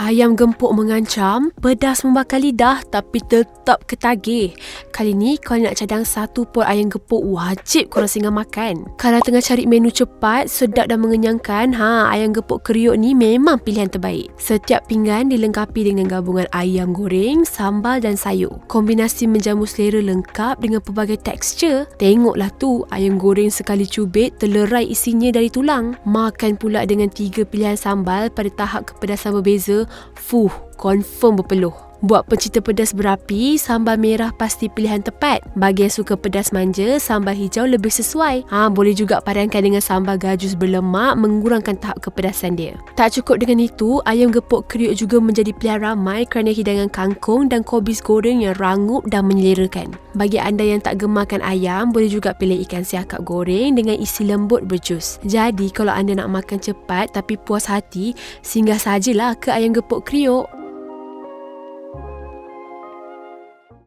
Ayam gempuk mengancam, pedas membakar lidah tapi tetap ketagih. Kali ni kalau nak cadang satu pot ayam gempuk wajib korang singgah makan. Kalau tengah cari menu cepat, sedap dan mengenyangkan, ha ayam gempuk kriuk ni memang pilihan terbaik. Setiap pinggan dilengkapi dengan gabungan ayam goreng, sambal dan sayur. Kombinasi menjamu selera lengkap dengan pelbagai tekstur. Tengoklah tu, ayam goreng sekali cubit terlerai isinya dari tulang. Makan pula dengan tiga pilihan sambal pada tahap kepedasan berbeza 富 confirm berpeluh. Buat pencinta pedas berapi, sambal merah pasti pilihan tepat. Bagi yang suka pedas manja, sambal hijau lebih sesuai. Ha, boleh juga padankan dengan sambal gajus berlemak mengurangkan tahap kepedasan dia. Tak cukup dengan itu, ayam gepuk kriuk juga menjadi pilihan ramai kerana hidangan kangkung dan kobis goreng yang rangup dan menyelerakan. Bagi anda yang tak gemakan ayam, boleh juga pilih ikan siakap goreng dengan isi lembut berjus. Jadi, kalau anda nak makan cepat tapi puas hati, singgah sajalah ke ayam gepuk kriuk.